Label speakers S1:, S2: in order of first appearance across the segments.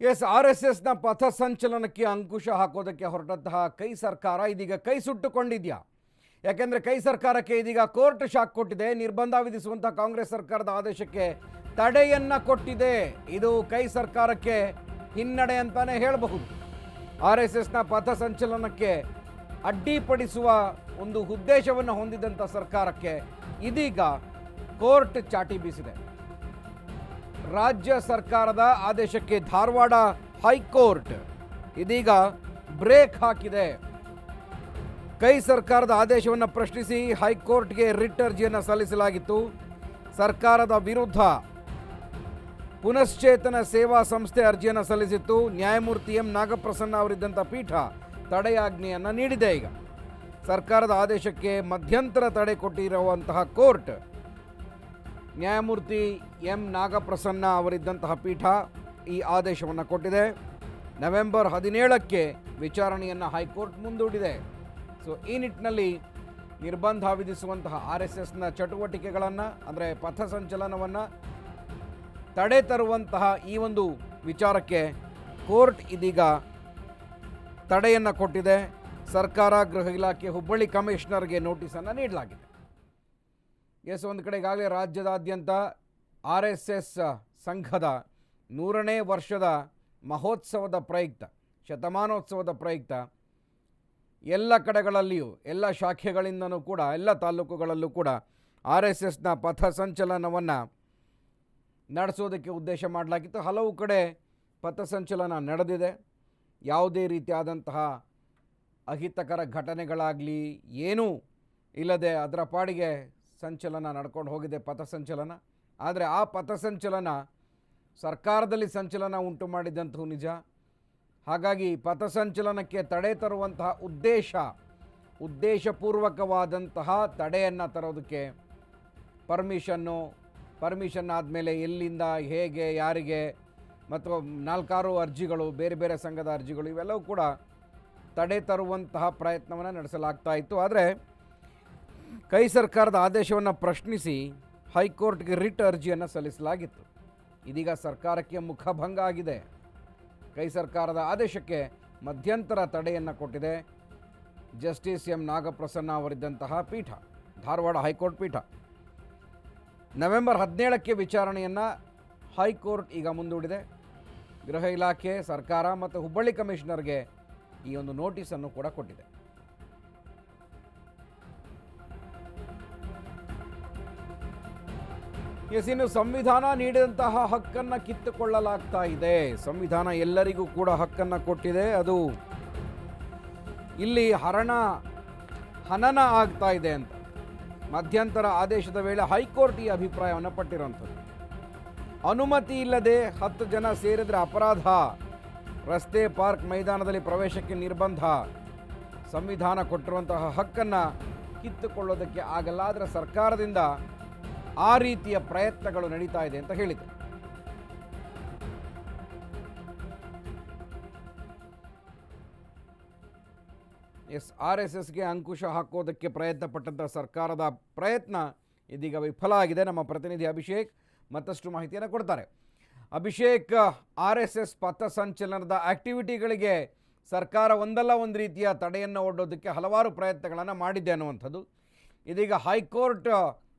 S1: S, R S ಎಸ್ನ ಪಥಸಂಚಲನಕ್ಕೆ ಅಂಕುಶ ಹಾಕೋದಕ್ಕೆ ಹೊರಟಂತಹ ಕೈ ಸರ್ಕಾರ ಇದೀಗ ಕೈ ಸುಟ್ಟುಕೊಂಡಿದೆಯಾ? ಯಾಕೆಂದರೆ ಕೈ ಸರ್ಕಾರಕ್ಕೆ ಇದೀಗ ಕೋರ್ಟ್ ಶಾಕ್ ಕೊಟ್ಟಿದೆ, ನಿರ್ಬಂಧ ವಿಧಿಸುವಂತಹ ಕಾಂಗ್ರೆಸ್ ಸರ್ಕಾರದ ಆದೇಶಕ್ಕೆ ತಡೆಯನ್ನ ಕೊಟ್ಟಿದೆ. ಇದು ಕೈ ಸರ್ಕಾರಕ್ಕೆ ಹಿನ್ನಡೆ ಅಂತಾನೆ ಹೇಳಬಹುದು. ಆರ್ ಎಸ್ ಎಸ್ನ ಪಥಸಂಚಲನಕ್ಕೆ ಅಡ್ಡಿಪಡಿಸುವ ಒಂದು ಉದ್ದೇಶವನ್ನು ಹೊಂದಿದಂಥ ಸರ್ಕಾರಕ್ಕೆ ಇದೀಗ ಕೋರ್ಟ್ ಚಾಟಿ ಬೀಸಿದೆ. ರಾಜ್ಯ ಸರ್ಕಾರದ ಆದೇಶಕ್ಕೆ ಧಾರವಾಡ ಹೈಕೋರ್ಟ್ ಇದೀಗ ಬ್ರೇಕ್ ಹಾಕಿದೆ. ಕೈ ಸರ್ಕಾರದ ಆದೇಶವನ್ನು ಪ್ರಶ್ನಿಸಿ ಹೈಕೋರ್ಟ್ಗೆ ರಿಟ್ ಅರ್ಜಿಯನ್ನು ಸಲ್ಲಿಸಲಾಗಿತ್ತು. ಸರ್ಕಾರದ ವಿರುದ್ಧ ಪುನಶ್ಚೇತನ ಸೇವಾ ಸಂಸ್ಥೆ ಅರ್ಜಿಯನ್ನು ಸಲ್ಲಿಸಿತ್ತು. ನ್ಯಾಯಮೂರ್ತಿ ಎಂ. ನಾಗಪ್ರಸನ್ನ ಅವರಿದ್ದಂಥ ಪೀಠ ತಡೆಯಾಜ್ಞೆಯನ್ನು ನೀಡಿದೆ ಈಗ. ಸರ್ಕಾರದ ಆದೇಶಕ್ಕೆ ಮಧ್ಯಂತರ ತಡೆ ಕೊಟ್ಟಿರುವಂತಹ ಕೋರ್ಟ್ ನ್ಯಾಯಮೂರ್ತಿ ಎಂ ನಾಗಪ್ರಸನ್ನ ಅವರಿದ್ದಂತಹ ಪೀಠ ಈ ಆದೇಶವನ್ನು ಕೊಟ್ಟಿದೆ. ನವೆಂಬರ್ ಹದಿನೇಳಕ್ಕೆ ವಿಚಾರಣೆಯನ್ನು ಹೈಕೋರ್ಟ್ ಮುಂದೂಡಿದೆ. ಸೊ ಈ ನಿಟ್ಟಿನಲ್ಲಿ ನಿರ್ಬಂಧ ವಿಧಿಸುವಂತಹ ಆರ್ ಎಸ್ ಎಸ್ನ ಚಟುವಟಿಕೆಗಳನ್ನು, ಅಂದರೆ ಪಥಸಂಚಲನವನ್ನು ತಡೆ ತರುವಂತಹ ಈ ಒಂದು ವಿಚಾರಕ್ಕೆ ಕೋರ್ಟ್ ಇದೀಗ ತಡೆಯನ್ನು ಕೊಟ್ಟಿದೆ. ಸರ್ಕಾರ ಗೃಹ ಇಲಾಖೆ ಹುಬ್ಬಳ್ಳಿ ಕಮಿಷನರ್ಗೆ ನೋಟಿಸನ್ನು ನೀಡಲಾಗಿದೆ. ಎಸ್, ಒಂದು ಕಡೆ ಈಗಾಗಲೇ ರಾಜ್ಯದಾದ್ಯಂತ ಆರ್ ಎಸ್ ಎಸ್ ಸಂಘದ ನೂರನೇ ವರ್ಷದ ಮಹೋತ್ಸವದ ಪ್ರಯುಕ್ತ, ಶತಮಾನೋತ್ಸವದ ಪ್ರಯುಕ್ತ, ಎಲ್ಲ ಕಡೆಗಳಲ್ಲಿಯೂ, ಎಲ್ಲ ಶಾಖೆಗಳಿಂದನೂ ಕೂಡ, ಎಲ್ಲ ತಾಲೂಕುಗಳಲ್ಲೂ ಕೂಡ ಆರ್ ಎಸ್ ಎಸ್ನ ಪಥಸಂಚಲನವನ್ನು ನಡೆಸೋದಕ್ಕೆ ಉದ್ದೇಶ ಮಾಡಲಾಗಿತ್ತು. ಹಲವು ಕಡೆ ಪಥಸಂಚಲನ ನಡೆದಿದೆ. ಯಾವುದೇ ರೀತಿಯಾದಂತಹ ಅಹಿತಕರ ಘಟನೆಗಳಾಗಲಿ, ಏನೂ ಇಲ್ಲದೆ ಅದರ ಪಾಡಿಗೆ ಸಂಚಲನ ನಡ್ಕೊಂಡು ಹೋಗಿದೆ ಪಥಸಂಚಲನ ಆದರೆ ಆ ಪಥಸಂಚಲನ ಸರ್ಕಾರದಲ್ಲಿ ಸಂಚಲನ ಉಂಟು ಮಾಡಿದಂತೂ ನಿಜ. ಹಾಗಾಗಿ ಪಥಸಂಚಲನಕ್ಕೆ ತಡೆ ತರುವಂತಹ ಉದ್ದೇಶ, ಉದ್ದೇಶಪೂರ್ವಕವಾದಂತಹ ತಡೆಯನ್ನು ತರೋದಕ್ಕೆ ಪರ್ಮಿಷನ್ನು ಪರ್ಮಿಷನ್ ಆದಮೇಲೆ ಎಲ್ಲಿಂದ, ಹೇಗೆ, ಯಾರಿಗೆ, ಮತ್ತು ನಾಲ್ಕಾರು ಅರ್ಜಿಗಳು, ಬೇರೆ ಬೇರೆ ಸಂಘದ ಅರ್ಜಿಗಳು, ಇವೆಲ್ಲವೂ ಕೂಡ ತಡೆ ತರುವಂತಹ ಪ್ರಯತ್ನವನ್ನು ನಡೆಸಲಾಗ್ತಾ ಇತ್ತು. ಆದರೆ ಕೈ ಸರ್ಕಾರದ ಆದೇಶವನ್ನು ಪ್ರಶ್ನಿಸಿ ಹೈಕೋರ್ಟ್ಗೆ ರಿಟ್ ಅರ್ಜಿಯನ್ನು ಸಲ್ಲಿಸಲಾಗಿತ್ತು. ಇದೀಗ ಸರ್ಕಾರಕ್ಕೆ ಮುಖಭಂಗ ಆಗಿದೆ. ಕೈ ಸರ್ಕಾರದ ಆದೇಶಕ್ಕೆ ಮಧ್ಯಂತರ ತಡೆಯನ್ನು ಕೊಟ್ಟಿದೆ ಜಸ್ಟಿಸ್ ಎಂ ನಾಗಪ್ರಸನ್ನ ಅವರಿದ್ದಂತಹ ಪೀಠ, ಧಾರವಾಡ ಹೈಕೋರ್ಟ್ ಪೀಠ. ನವೆಂಬರ್ ಹದಿನೇಳಕ್ಕೆ ವಿಚಾರಣೆಯನ್ನು ಹೈಕೋರ್ಟ್ ಈಗ ಮುಂದೂಡಿದೆ. ಗೃಹ ಇಲಾಖೆ, ಸರ್ಕಾರ ಮತ್ತು ಹುಬ್ಬಳ್ಳಿ ಕಮಿಷನರ್ಗೆ ಈ ಒಂದು ನೋಟಿಸನ್ನು ಕೂಡ ಕೊಟ್ಟಿದೆ. ಎಸ್ ಸಂವಿಧಾನ ನೀಡಿದಂತಹ ಹಕ್ಕನ್ನು ಕಿತ್ತುಕೊಳ್ಳಲಾಗ್ತಾ ಇದೆ. ಸಂವಿಧಾನ ಎಲ್ಲರಿಗೂ ಕೂಡ ಹಕ್ಕನ್ನು ಕೊಟ್ಟಿದೆ. ಅದು ಇಲ್ಲಿ ಹರಣ, ಹನನ ಆಗ್ತಾ ಇದೆ ಅಂತ. ಮಧ್ಯಂತರ ಆದೇಶದ ವೇಳೆ ಹೈಕೋರ್ಟ್ ಈ ಅಭಿಪ್ರಾಯವನ್ನು ಪಟ್ಟಿರುವಂಥದ್ದು. ಅನುಮತಿ ಇಲ್ಲದೆ ಹತ್ತು ಜನ ಸೇರಿದರೆ ಅಪರಾಧ. ರಸ್ತೆ, ಪಾರ್ಕ್ ಮೈದಾನದಲ್ಲಿ ಪ್ರವೇಶಕ್ಕೆ ನಿರ್ಬಂಧ. ಸಂವಿಧಾನ ಕೊಟ್ಟಿರುವಂತಹ ಹಕ್ಕನ್ನು ಕಿತ್ತುಕೊಳ್ಳೋದಕ್ಕೆ ಆಗಲ್ಲ. ಆದರೆ ಸರ್ಕಾರದಿಂದ ಆ ರೀತಿಯ ಪ್ರಯತ್ನಗಳು ನಡೀತಾ ಇದೆ ಅಂತ ಹೇಳಿದೆ ಎಸ್ ಆರ್ ಎಸ್ ಎಸ್ಗೆ ಅಂಕುಶ ಹಾಕೋದಕ್ಕೆ ಪ್ರಯತ್ನ ಪಟ್ಟಂಥ ಸರ್ಕಾರದ ಪ್ರಯತ್ನ ಇದೀಗ ವಿಫಲ ಆಗಿದೆ. ನಮ್ಮ ಪ್ರತಿನಿಧಿ ಅಭಿಷೇಕ್ ಮತ್ತಷ್ಟು ಮಾಹಿತಿಯನ್ನು ಕೊಡ್ತಾರೆ. ಅಭಿಷೇಕ್, ಆರ್ ಎಸ್ ಎಸ್ ಪಥಸಂಚಲನದ ಆಕ್ಟಿವಿಟಿಗಳಿಗೆ ಸರ್ಕಾರ ಒಂದಲ್ಲ ಒಂದು ರೀತಿಯ ತಡೆಯನ್ನು ಒಡ್ಡೋದಕ್ಕೆ ಹಲವಾರು ಪ್ರಯತ್ನಗಳನ್ನು ಮಾಡಿದೆ ಅನ್ನುವಂಥದ್ದು. ಇದೀಗ ಹೈಕೋರ್ಟ್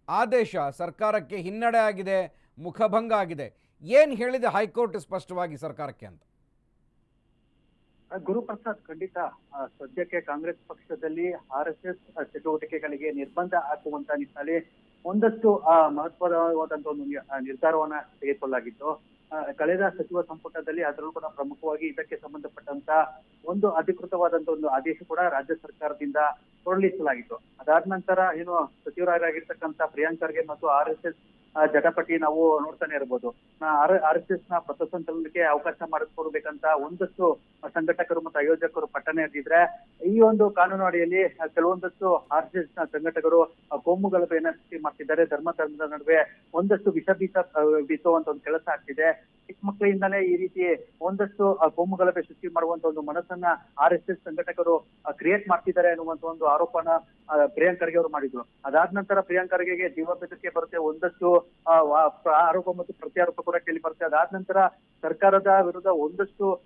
S1: ಆದೇಶ ಸರ್ಕಾರಕ್ಕೆ ಹಿನ್ನಡೆ ಆಗಿದೆ ಮುಖಭಂಗ ಆಗಿದೆ. ಏನು ಹೇಳಿದೆ ಹೈಕೋರ್ಟ್ ಸ್ಪಷ್ಟವಾಗಿ ಸರ್ಕಾರಕ್ಕೆ ಅಂತ?
S2: ಗುರುಪ್ರಸಾದ್ ಖಂಡಿತ. ಸದ್ಯಕ್ಕೆ ಕಾಂಗ್ರೆಸ್ ಪಕ್ಷದಲ್ಲಿ ಆರ್ ಎಸ್ ಎಸ್ ಚಟುವಟಿಕೆಗಳಿಗೆ ನಿರ್ಬಂಧ ಹಾಕುವಂತ ನಿಟ್ಟಿನಲ್ಲಿ ಒಂದಷ್ಟು ಆ, ಮಹತ್ವವಾದಂತಹ ಒಂದು ನಿರ್ಧಾರವನ್ನ ತೆಗೆದುಕೊಳ್ಳಲಾಗಿತ್ತು. ಕಳೆದ ಸಚಿವ ಸಂಪುಟದಲ್ಲಿ ಅದರಲ್ಲೂ ಕೂಡ ಪ್ರಮುಖವಾಗಿ ಇದಕ್ಕೆ ಸಂಬಂಧಪಟ್ಟಂತ ಒಂದು ಅಧಿಕೃತವಾದಂತ ಒಂದು ಆದೇಶ ಕೂಡ ರಾಜ್ಯ ಸರ್ಕಾರದಿಂದ ಹೊರಡಿಸಲಾಗಿತ್ತು ಅದಾದ ನಂತರ ಏನು ಸಚಿವರಾಗಿರ್ತಕ್ಕಂತ ಪ್ರಿಯಾಂಕ್ ಖರ್ಗೆ ಮತ್ತು ಆರ್ ಎಸ್ ಎಸ್ ಜಟಪಟಿ ನಾವು ನೋಡ್ತಾನೆ ಇರ್ಬೋದು. ಆರ್ ಎಸ್ ಎಸ್ನ ಪಥಸಂಚಲನಕ್ಕೆ ಅವಕಾಶ ಮಾಡಿಕೊಡ್ಬೇಕಂತ ಒಂದಷ್ಟು ಸಂಘಟಕರು ಮತ್ತು ಆಯೋಜಕರು ಪಟ್ಟಣೆ ಎದ್ದಿದ್ರೆ ಈ ಒಂದು ಕಾನೂನು ಅಡಿಯಲ್ಲಿ ಕೆಲವೊಂದಷ್ಟು ಆರ್ ಎಸ್ ಎಸ್ನ ಸಂಘಟಕರು ಕೋಮುಗಳ ಸೃಷ್ಟಿ ಮಾಡ್ತಿದ್ದಾರೆ. ಧರ್ಮ ಧರ್ಮದ ನಡುವೆ ಒಂದಷ್ಟು ವಿಷ ಬೀಸ ಬೀಸುವಂತ ಒಂದು ಕೆಲಸ ಆಗ್ತಿದೆ. ಚಿಕ್ಕ ಮಕ್ಕಳಿಂದಲೇ ಈ ರೀತಿ ಒಂದಷ್ಟು ಕೋಮು ಗಲಭೆ ಸೃಷ್ಟಿ ಮಾಡುವಂತ ಒಂದು ಮನಸ್ಸನ್ನ ಆರ್ ಎಸ್ ಎಸ್ ಸಂಘಟಕರು ಕ್ರಿಯೇಟ್ ಮಾಡ್ತಿದ್ದಾರೆ ಅನ್ನುವಂತ ಒಂದು ಆರೋಪನ ಪ್ರಿಯಾಂಕ ಖರ್ಗೆ ಅವರು ಮಾಡಿದ್ರು. ಅದಾದ ನಂತರ ಪ್ರಿಯಾಂಕ್ ಖರ್ಗೆಗೆ ಜೀವ ಬೆದರಿಕೆ ಬರುತ್ತೆ ಒಂದಷ್ಟು ಆರೋಪ ಮತ್ತು ಪ್ರತ್ಯಾರೋಪ ಕೂಡ ಕೇಳಿ ಬರ್ತದೆ. ಅದಾದ ನಂತರ ಸರ್ಕಾರದ ವಿರುದ್ಧ ಒಂದಷ್ಟು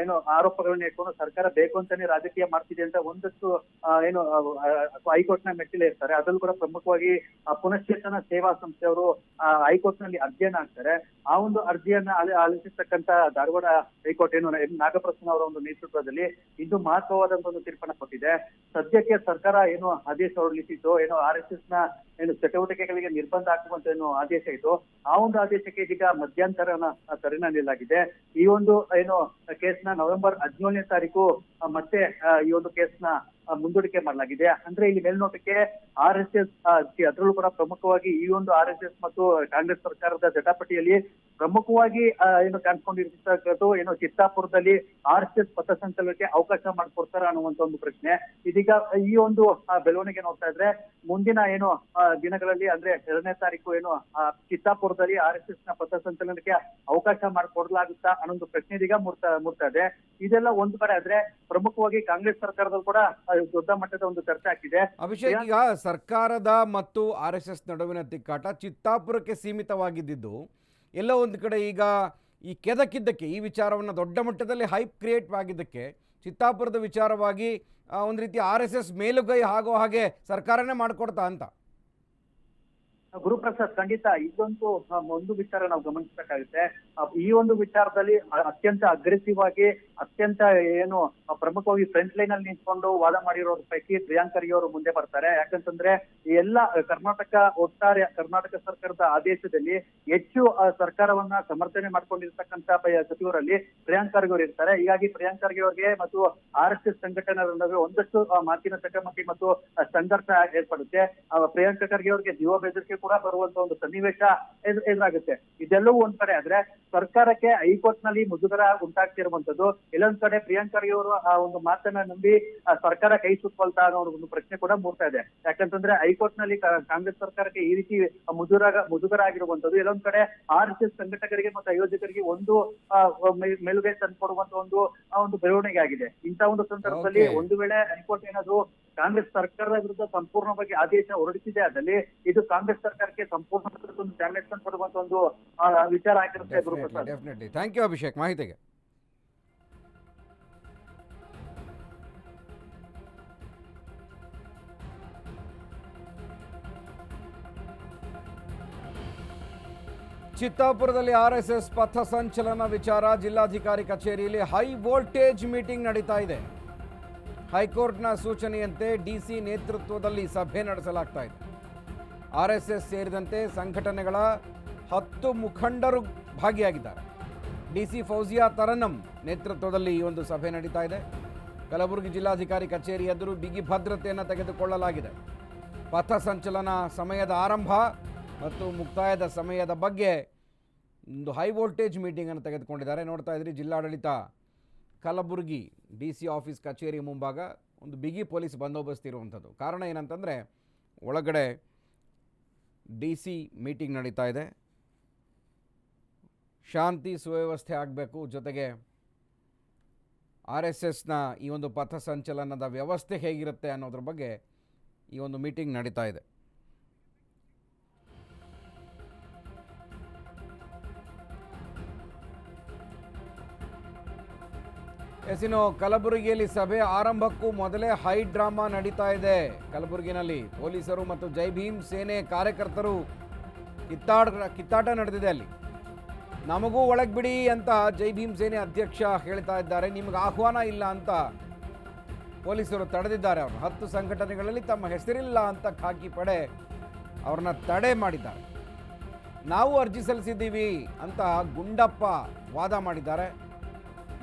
S2: ಏನು ಆರೋಪಗಳನ್ನ ಇಟ್ಕೊಂಡು ಸರ್ಕಾರ ಬೇಕು ಅಂತಾನೆ ರಾಜಕೀಯ ಮಾಡ್ತಿದೆ ಅಂತ ಒಂದಷ್ಟು ಏನು ಹೈಕೋರ್ಟ್ನ ಮೆಟ್ಟಿಲೇರ್ತಾರೆ ಅದ್ರಲ್ಲೂ ಕೂಡ ಪ್ರಮುಖವಾಗಿ ಪುನಶ್ಚೇತನ ಸೇವಾ ಸಂಸ್ಥೆಯವರು ಹೈಕೋರ್ಟ್ನಲ್ಲಿ ಅರ್ಜಿಯನ್ನ ಹಾಕ್ತಾರೆ. ಆ ಒಂದು ಅರ್ಜಿಯನ್ನ ಆಲಿ- ಆಲಿಸಿರ್ತಕ್ಕಂತ ಧಾರವಾಡ ಹೈಕೋರ್ಟ್ ಏನು ನಾಗಪ್ರಸನ್ನ ಅವರ ಒಂದು ನೇತೃತ್ವದಲ್ಲಿ ಇದು ಮಹತ್ವವಾದಂತ ಒಂದು ತೀರ್ಪನ್ನ ಕೊಟ್ಟಿದೆ. ಸದ್ಯಕ್ಕೆ ಸರ್ಕಾರ ಏನು ಆದೇಶ ಹೊರಡಿಸಿತ್ತು, ಏನು ಆರ್ ಎಸ್ ಎಸ್ನ ಏನು ಚಟುವಟಿಕೆಗಳಿಗೆ ನಿರ್ಬಂಧ ಹಾಕುವಂತ ಏನು ಆದೇಶ ಇತ್ತು ಆ ಒಂದು ಆದೇಶಕ್ಕೆ ಇದೀಗ ಮಧ್ಯಂತರನ ತರಿನ ನೀಡಲಾಗಿದೆ ಈ ಒಂದು, ಏನು ಕೇಸ್ನ ನವೆಂಬರ್ ಹದಿನೇಳನೇ ತಾರೀಕು ಮತ್ತೆ ಈ ಒಂದು ಕೇಸ್ನ ಮುಂದೂಡಿಕೆ ಮಾಡಲಾಗಿದೆ. ಅಂದ್ರೆ ಇಲ್ಲಿ ಮೇಲ್ನೋಟಕ್ಕೆ ಆರ್ ಎಸ್ ಎಸ್ ಅದರಲ್ಲೂ ಕೂಡ ಪ್ರಮುಖವಾಗಿ ಈ ಒಂದು ಆರ್ ಎಸ್ ಎಸ್ ಮತ್ತು ಕಾಂಗ್ರೆಸ್ ಸರ್ಕಾರದ ಜಟಾಪಟಿಯಲ್ಲಿ ಪ್ರಮುಖವಾಗಿ ಏನು ಕಾಣಿಸ್ಕೊಂಡಿರ್ತಕ್ಕಂಥದ್ದು ಏನು ಚಿತ್ತಾಪುರದಲ್ಲಿ ಆರ್ ಎಸ್ ಎಸ್ ಪಥಸಂಚಲನಕ್ಕೆ ಅವಕಾಶ ಮಾಡಿಕೊಡ್ತಾರ ಅನ್ನುವಂತ ಒಂದು ಪ್ರಶ್ನೆ. ಇದೀಗ ಈ ಒಂದು ಬೆಳವಣಿಗೆ ನೋಡ್ತಾ ಇದ್ರೆ ಮುಂದಿನ ಏನು ದಿನಗಳಲ್ಲಿ ಅಂದ್ರೆ ಎರಡನೇ ತಾರೀಕು ಏನು ಚಿತ್ತಾಪುರದಲ್ಲಿ ಆರ್ ಎಸ್ ಎಸ್ನ ಪಥಸಂಚಲನಕ್ಕೆ ಅವಕಾಶ ಮಾಡಿಕೊಡ್ಲಾಗುತ್ತಾ ಅನ್ನೋ ಪ್ರಶ್ನೆ ಇದೀಗ ಮೂಡ್ತಾ ಮೂಡ್ತಾ ಇದೆ. ಇದೆಲ್ಲ ಒಂದು ಕಡೆ ಆದ್ರೆ ಪ್ರಮುಖವಾಗಿ ಕಾಂಗ್ರೆಸ್ ಸರ್ಕಾರದಲ್ಲಿ ಕೂಡ ದೊಡ್ಡ ಮಟ್ಟದ ಒಂದು ಚರ್ಚೆ ಆಗಿದೆ
S1: ಅಭಿಷೇಕ್ ಈಗ ಸರ್ಕಾರದ ಮತ್ತು ಆರ್ ಎಸ್ ಎಸ್ ನಡುವಿನ ತಿಕ್ಕಾಟ ಚಿತ್ತಾಪುರಕ್ಕೆ ಸೀಮಿತವಾಗಿದ್ದು ಎಲ್ಲ ಒಂದು ಕಡೆ ಈಗ ಈ ಕೆದಕಿದ್ದಕ್ಕೆ ಈ ವಿಚಾರವನ್ನು ದೊಡ್ಡ ಮಟ್ಟದಲ್ಲಿ ಹೈಪ್ ಕ್ರಿಯೇಟ್ ಆಗಿದ್ದಕ್ಕೆ ಚಿತ್ತಾಪುರದ ವಿಚಾರವಾಗಿ ಒಂದು ರೀತಿ ಆರ್ ಎಸ್ ಎಸ್ ಮೇಲುಗೈ ಆಗೋ ಹಾಗೆ ಸರ್ಕಾರನೇ ಮಾಡಿಕೊಡ್ತಾ ಅಂತ.
S2: ಗುರುಪ್ರಸಾದ್ ಖಂಡಿತ ಇದೊಂದು ಒಂದು ವಿಚಾರ ನಾವು ಗಮನಿಸಬೇಕಾಗುತ್ತೆ. ಈ ಒಂದು ವಿಚಾರದಲ್ಲಿ ಅತ್ಯಂತ ಅಗ್ರೆಸಿವ್ ಆಗಿ ಅತ್ಯಂತ ಏನು, ಪ್ರಮುಖವಾಗಿ ಫ್ರಂಟ್ ಲೈನ್ ಅಲ್ಲಿ ನಿಂತ್ಕೊಂಡು ವಾದ ಮಾಡಿರೋರ ಪೈಕಿ ಪ್ರಿಯಾಂಕ್ ಅವರು ಮುಂದೆ ಬರ್ತಾರೆ. ಯಾಕಂತಂದ್ರೆ ಎಲ್ಲ ಕರ್ನಾಟಕ ಒಟ್ಟಾರೆ, ಕರ್ನಾಟಕ ಸರ್ಕಾರದ ಆದೇಶದಲ್ಲಿ ಹೆಚ್ಚು ಸರ್ಕಾರವನ್ನ ಸಮರ್ಥನೆ ಮಾಡ್ಕೊಂಡಿರ್ತಕ್ಕಂತ ಸಚಿವರಲ್ಲಿ ಪ್ರಿಯಾಂಕ್ ಖರ್ಗೆ ಅವರು ಇರ್ತಾರೆ. ಹೀಗಾಗಿ ಪ್ರಿಯಾಂಕ್ ಖರ್ಗೆ ಅವರಿಗೆ ಮತ್ತು ಆರ್ ಎಸ್ ಎಸ್ ನಡುವೆ ಒಂದಷ್ಟು ಮಾತಿನ ಚಕಮಕಿ ಮತ್ತು ಸಂಘರ್ಷ ಏರ್ಪಡುತ್ತೆ. ಪ್ರಿಯಾಂಕ ಖರ್ಗೆ ಅವರಿಗೆ ಜೀವ ಬೆದರಿಕೆ ಕೂಡ ಬರುವಂತ ಒಂದು ಸನ್ನಿವೇಶ ಎದುರ್- ಎದುರಾಗುತ್ತೆ. ಇದೆಲ್ಲವೂ ಒಂದ್ ಕಡೆ ಆದ್ರೆ ಸರ್ಕಾರಕ್ಕೆ ಹೈಕೋರ್ಟ್ನಲ್ಲಿ ಮುಜುಗರ ಉಂಟಾಗ್ತಿರುವಂತದ್ದು ಎಲ್ಲೊಂದ್ ಕಡೆ ಪ್ರಿಯಾಂಕ್ ಖರ್ಗೆ ಅವರು ಆ ಒಂದು ಮಾತನ್ನ ನಂಬಿ ಸರ್ಕಾರ ಕೈ ಸುತ್ತಕೊಳ್ತಾ ಅನ್ನೋ ಒಂದು ಪ್ರಶ್ನೆ ಕೂಡ ಮೂಡ್ತಾ ಇದೆ. ಯಾಕಂತಂದ್ರೆ ಹೈಕೋರ್ಟ್ನಲ್ಲಿ ಕಾಂಗ್ರೆಸ್ ಸರ್ಕಾರಕ್ಕೆ ಈ ರೀತಿ ಮುಜುಗರ ಮುಜುಗರ ಆಗಿರುವಂತದ್ದು ಎಲ್ಲೊಂದ್ ಕಡೆ ಆರ್ ಎಸ್ ಎಸ್ ಸಂಘಟಕರಿಗೆ ಮತ್ತು ಆಯೋಜಕರಿಗೆ ಒಂದು ಮೇಲುಗೈ ತಂದುಕೊಡುವಂತ ಒಂದು ಒಂದು ಬೆಳವಣಿಗೆ ಆಗಿದೆ ಇಂತ ಒಂದು ಸಂದರ್ಭದಲ್ಲಿ ಒಂದು ವೇಳೆ ಹೈಕೋರ್ಟ್ ಏನಾದ್ರು ಕಾಂಗ್ರೆಸ್ ಸರ್ಕಾರದ ವಿರುದ್ಧ ಸಂಪೂರ್ಣವಾಗಿ ಆದೇಶ ಹೊರಡಿಸಿದೆ ಅದಲ್ಲಿ ಇದು ಕಾಂಗ್ರೆಸ್ ಸರ್ಕಾರಕ್ಕೆ ಸಂಪೂರ್ಣ ಒಂದು ತಂದು ಕೊಡುವಂತ ಒಂದು ವಿಚಾರ ಆಗಿರುತ್ತೆ ಗುರುಪ್ರಸಾದ್.
S1: ಥ್ಯಾಂಕ್ ಯು ಅಭಿಷೇಕ್ ಮಾಹಿತಿಗೆ. ಚಿತ್ತಾಪುರದಲ್ಲಿ ಆರ್ ಎಸ್ ಎಸ್ ಪಥ ಸಂಚಲನ ವಿಚಾರ ಜಿಲ್ಲಾಧಿಕಾರಿ ಕಚೇರಿಯಲ್ಲಿ ಹೈ ವೋಲ್ಟೇಜ್ ಮೀಟಿಂಗ್ ನಡೀತಾ ಇದೆ. ಹೈಕೋರ್ಟ್ನ ಸೂಚನೆಯಂತೆ ಡಿಸಿ ನೇತೃತ್ವದಲ್ಲಿ ಸಭೆ ನಡೆಸಲಾಗ್ತಾ ಇದೆ. ಆರ್ ಎಸ್ ಎಸ್ ಸೇರಿದಂತೆ ಸಂಘಟನೆಗಳ ಹತ್ತು ಮುಖಂಡರು ಭಾಗಿಯಾಗಿದ್ದಾರೆ. ಡಿಸಿ ಫೌಜಿಯಾ ತರನಂ ನೇತೃತ್ವದಲ್ಲಿ ಈ ಒಂದು ಸಭೆ ನಡೀತಾ ಇದೆ. ಕಲಬುರಗಿ ಜಿಲ್ಲಾಧಿಕಾರಿ ಕಚೇರಿ ಎದುರು ಬಿಗಿ ಭದ್ರತೆಯನ್ನು ತೆಗೆದುಕೊಳ್ಳಲಾಗಿದೆ. ಪಥ ಸಂಚಲನ ಸಮಯದ ಆರಂಭ ಮತ್ತು ಮುಕ್ತಾಯದ ಸಮಯದ ಬಗ್ಗೆ ಒಂದು ಹೈ ವೋಲ್ಟೇಜ್ ಮೀಟಿಂಗನ್ನು ತೆಗೆದುಕೊಂಡಿದ್ದಾರೆ. ನೋಡ್ತಾ ಇದ್ರಿ, ಜಿಲ್ಲಾಡಳಿತ ಕಲಬುರಗಿ ಡಿ ಸಿ ಆಫೀಸ್ ಕಚೇರಿ ಮುಂಭಾಗ ಒಂದು ಬಿಗಿ ಪೊಲೀಸ್ ಬಂದೋಬಸ್ತ್ ಇರುವಂಥದ್ದು. ಕಾರಣ ಏನಂತಂದರೆ, ಒಳಗಡೆ ಡಿ ಸಿ ಮೀಟಿಂಗ್ ನಡೀತಾ ಇದೆ. ಶಾಂತಿ ಸುವ್ಯವಸ್ಥೆ ಆಗಬೇಕು. ಜೊತೆಗೆ ಆರ್ ಎಸ್ ಎಸ್ನ ಈ ಒಂದು ಪಥ ಸಂಚಲನದ ವ್ಯವಸ್ಥೆ ಹೇಗಿರುತ್ತೆ ಅನ್ನೋದ್ರ ಬಗ್ಗೆ ಈ ಒಂದು ಮೀಟಿಂಗ್ ನಡೀತಾ ಇದೆ. ಎಸ್ ಕಲಬುರಗಿಯಲ್ಲಿ ಸಭೆ ಆರಂಭಕ್ಕೂ ಮೊದಲೇ ಹೈ ಡ್ರಾಮಾ ನಡೀತಾ ಇದೆ. ಕಲಬುರಗಿನಲ್ಲಿ ಪೊಲೀಸರು ಮತ್ತು ಜೈ ಭೀಮ್ ಸೇನೆ ಕಾರ್ಯಕರ್ತರು ಕಿತ್ತಾಡ ಕಿತ್ತಾಟ ನಡೆದಿದೆ ಅಲ್ಲಿ. ನಮಗೂ ಒಳಗೆ ಬಿಡಿ ಅಂತ ಜೈ ಭೀಮ್ ಸೇನೆ ಅಧ್ಯಕ್ಷ ಹೇಳ್ತಾ ಇದ್ದಾರೆ. ನಿಮ್ಗೆ ಆಹ್ವಾನ ಇಲ್ಲ ಅಂತ ಪೊಲೀಸರು ತಡೆದಿದ್ದಾರೆ. ಅವರು ಹತ್ತು ಸಂಘಟನೆಗಳಲ್ಲಿ ತಮ್ಮ ಹೆಸರಿಲ್ಲ ಅಂತ ಖಾಕಿ ಪಡೆ ಅವ್ರನ್ನ ತಡೆ ಮಾಡಿದ್ದಾರೆ. ನಾವು ಅರ್ಜಿ ಸಲ್ಲಿಸಿದ್ದೀವಿ ಅಂತ ಗುಂಡಪ್ಪ ವಾದ ಮಾಡಿದ್ದಾರೆ.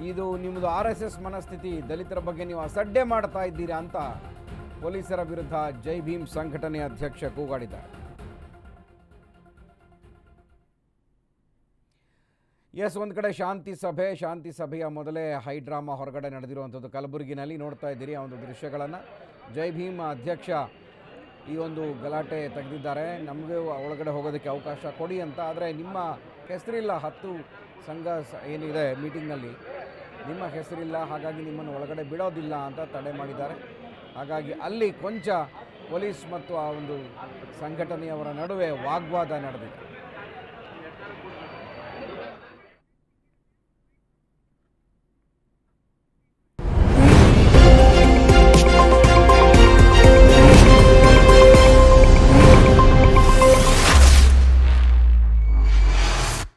S1: ಇದು ನಿಮ್ಮದು ಆರ್ ಎಸ್ ಎಸ್ ಮನಸ್ಥಿತಿ. ದಲಿತರ ಬಗ್ಗೆ ನೀವು ಅಸಡ್ಡೆ ಮಾಡ್ತಾ ಇದ್ದೀರಾ ಅಂತ ಪೊಲೀಸರ ವಿರುದ್ಧ ಜೈ ಭೀಮ್ ಸಂಘಟನೆ ಅಧ್ಯಕ್ಷ ಕೂಗಾಡಿದ್ದಾರೆ. ಎಸ್, ಒಂದು ಕಡೆ ಶಾಂತಿ ಸಭೆ. ಶಾಂತಿ ಸಭೆಯ ಮೊದಲೇ ಹೈ ಡ್ರಾಮಾ ಹೊರಗಡೆ ನಡೆದಿರುವಂಥದ್ದು ಕಲಬುರಗಿನಲ್ಲಿ ನೋಡ್ತಾ ಇದ್ದೀರಿ ಆ ಒಂದು ದೃಶ್ಯಗಳನ್ನು. ಜೈ ಭೀಮ್ ಅಧ್ಯಕ್ಷ ಈ ಒಂದು ಗಲಾಟೆ ತೆಗೆದಿದ್ದಾರೆ. ನಮಗೆ ಒಳಗಡೆ ಹೋಗೋದಕ್ಕೆ ಅವಕಾಶ ಕೊಡಿ ಅಂತ. ಆದರೆ ನಿಮ್ಮ ಹೆಸರಿಲ್ಲ ಹತ್ತು ಸಂಘ ಏನಿದೆ ಮೀಟಿಂಗ್ನಲ್ಲಿ ನಿಮ್ಮ ಹೆಸರಿಲ್ಲ, ಹಾಗಾಗಿ ನಿಮ್ಮನ್ನು ಒಳಗಡೆ ಬಿಡೋದಿಲ್ಲ ಅಂತ ತಡೆ ಮಾಡಿದ್ದಾರೆ. ಹಾಗಾಗಿ ಅಲ್ಲಿ ಕೊಂಚ ಪೊಲೀಸ್ ಮತ್ತು ಆ ಒಂದು ಸಂಘಟನೆಯವರ ನಡುವೆ ವಾಗ್ವಾದ ನಡೆದಿದೆ.